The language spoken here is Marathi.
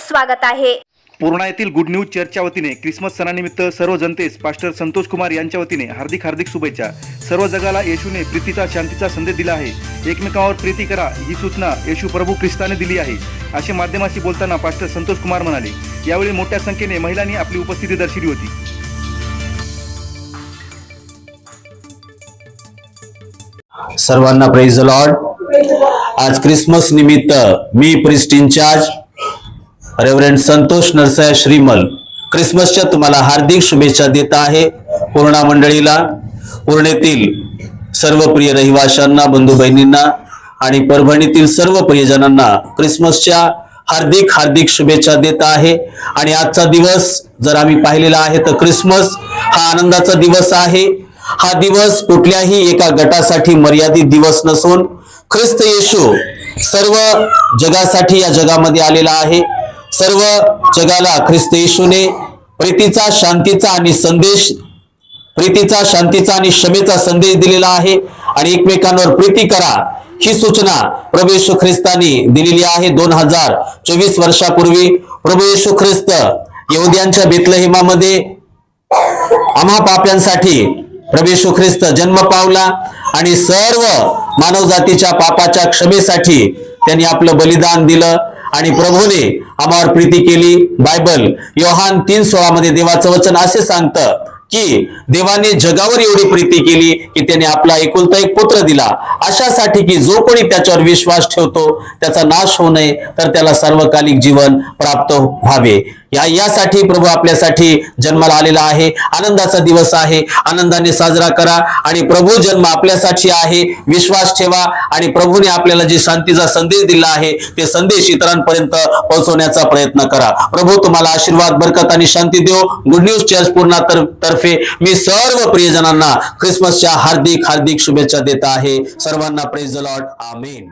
स्वागत आहे. पूर्णा येथील गुड न्यूज चर्चच्या वतीने क्रिसमस सणानिमित्त सर्व जनतेस पास्टर संतोष कुमार यांच्या वतीने हार्दिक हार्दिक शुभेच्छा. सर्व जगाला येशूने प्रीतीचा शांतीचा संदेश दिला आहे. एकमेकांवर प्रीती करा ही सूचना येशू प्रभू ख्रिस्ताने दिली आहे. असे माध्यमाशी बोलताना पास्टर संतोष कुमार म्हणाले यावेळी मोठ्या संख्येने महिलांनी आपली उपस्थिती दर्शवली होती. सर्वांना प्रेज लॉर्ड आज क्रिसमस निमित्त मी priest in charge reverend Santosh Narsay Shrimal क्रिसमसच्या तुम्हाला हार्दिक शुभेच्छा देत आहे. पूर्णा मंडळीला पूर्णेतील सर्व प्रिय रहिवाशांना बंधू बहिणींना आणि परभणीतील सर्व प्रियजनांना क्रिसमसच्या हार्दिक हार्दिक शुभेच्छा देत आहे. आणि आजचा दिवस जर आम्ही पाहिलेला आहे तर क्रिसमस हा आनंदाचा दिवस आहे. हा दिवस कुठल्याही एका गटासाठी मर्यादित दिवस नसून ख्रिस्त येशू सर्व जगासाठी या जगामध्ये आलेला आहे. सर्व जगाला ख्रिस्त येशूने प्रीतीचा शांतीचा आणि संदेश प्रीतीचा शांतीचा आणि क्षमेचा संदेश दिलेला आहे. आणि एकमेकांवर प्रीती करा ही सूचना प्रभू येशू ख्रिस्तानी दिलेली आहे दोन हजार चोवीस वर्षापूर्वी. प्रभू येशू ख्रिस्त यहुद्यांच्या बेतलहिमामध्ये आम्हा पाप्यांसाठी प्रभू येशू ख्रिस्त जन्म पावला आणि सर्व मानवजातीच्या पापाच्या क्षमेसाठी त्यांनी आपलं बलिदान दिलं. आणि प्रभूने आम्हावर प्रीती केली. बायबल योहान तीन सोळा मध्ये देवाचं वचन असे सांगतं की देवाने जगावर एवढी प्रीती केली की त्याने आपला एकुलता एक पुत्र दिला. अशासाठी की जो कोणी त्याच्यावर विश्वास ठेवतो त्याचा नाश होऊ नये तर त्याला सर्वकालिक जीवन प्राप्त व्हावे. या यासाठी प्रभू आपल्यासाठी जन्माला आलेला आहे. आनंदाचा दिवस आहे. आनंदाने साजरा करा आणि प्रभू जन्म आपल्यासाठी आहे. विश्वास ठेवा आणि प्रभूने आपल्याला जे शांतीचा संदेश दिला आहे ते संदेश इतरांपर्यंत पोहोचवण्याचा प्रयत्न करा. प्रभू तुम्हाला आशीर्वाद बरकत आणि शांती देव. गुड न्यूज चर्च पूर्णा तर्फे मी सर्व प्रियजनांना क्रिसमसच्या हार्दिक हार्दिक शुभेच्छा देत आहे. सर्वांना प्रेज द लॉर्ड आमेन